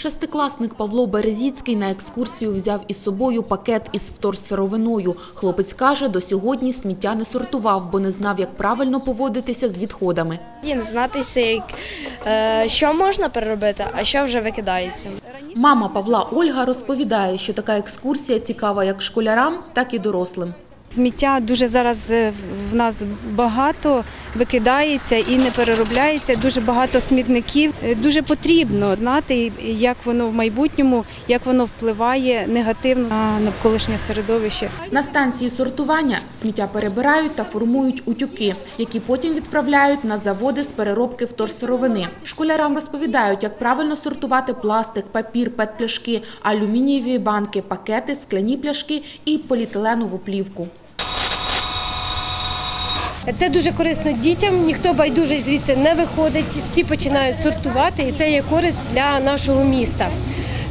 Шестикласник Павло Березіцький на екскурсію взяв із собою пакет із вторсировиною. Хлопець каже, до сьогодні сміття не сортував, бо не знав, як правильно поводитися з відходами. Дізнатися, як, е, що можна переробити, а що вже викидається. Мама Павла Ольга розповідає, що така екскурсія цікава як школярам, так і дорослим. Сміття дуже зараз е, в нас багато викидається і не переробляється. Дуже багато смітників. Е, Дуже потрібно знати, як воно в майбутньому, як воно впливає негативно на навколишнє середовище. На станції сортування сміття перебирають та формують утюки, які потім відправляють на заводи з переробки вторсировини. Школярам розповідають, як правильно сортувати пластик, папір, петпляшки, алюмінієві банки, пакети, скляні пляшки і поліетиленову плівку. Це дуже корисно дітям, ніхто байдужий звідси не виходить, всі починають сортувати, і це є користь для нашого міста.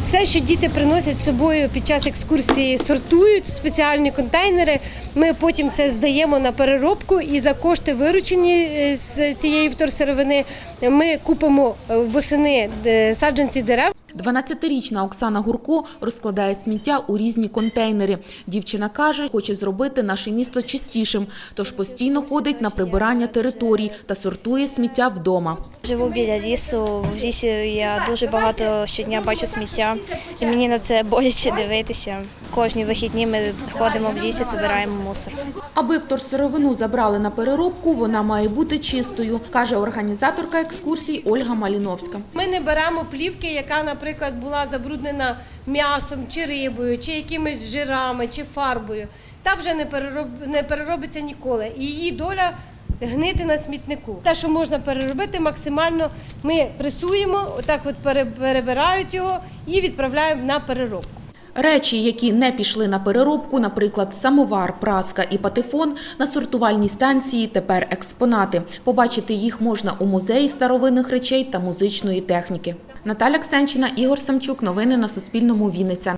Все, що діти приносять з собою під час екскурсії, сортують спеціальні контейнери. Ми потім це здаємо на переробку, і за кошти виручені е, з цієї вторсировини ми купимо е, восени е, саджанці дерев. 12-річна Оксана Гурко розкладає сміття у різні контейнери. Дівчина каже, хоче зробити наше місто чистішим, тож постійно ходить на прибирання територій та сортує сміття вдома. Живу біля лісу. В лісі я дуже багато щодня бачу сміття, і мені на це боляче дивитися. Кожні вихідні ми ходимо в лісі, збираємо мусор. Аби вторсировину забрали на переробку, вона має бути чистою, каже організаторка екскурсій Ольга Маліновська. Ми не беремо плівки, яка, наприклад, була забруднена м'ясом чи рибою, чи якимись жирами, чи фарбою. Та вже не перероб... не переробиться ніколи. І її доля гнити на смітнику. Те, що можна переробити, максимально ми пресуємо, отак от пере- перебирають його і відправляємо на переробку. Речі, які не пішли на переробку, наприклад, самовар, праска і патефон, на сортувальній станції тепер експонати. Побачити їх можна у музеї старовинних речей та музичної техніки. Наталя Ксенчина, Ігор Самчук. Новини на Суспільному. Вінниця.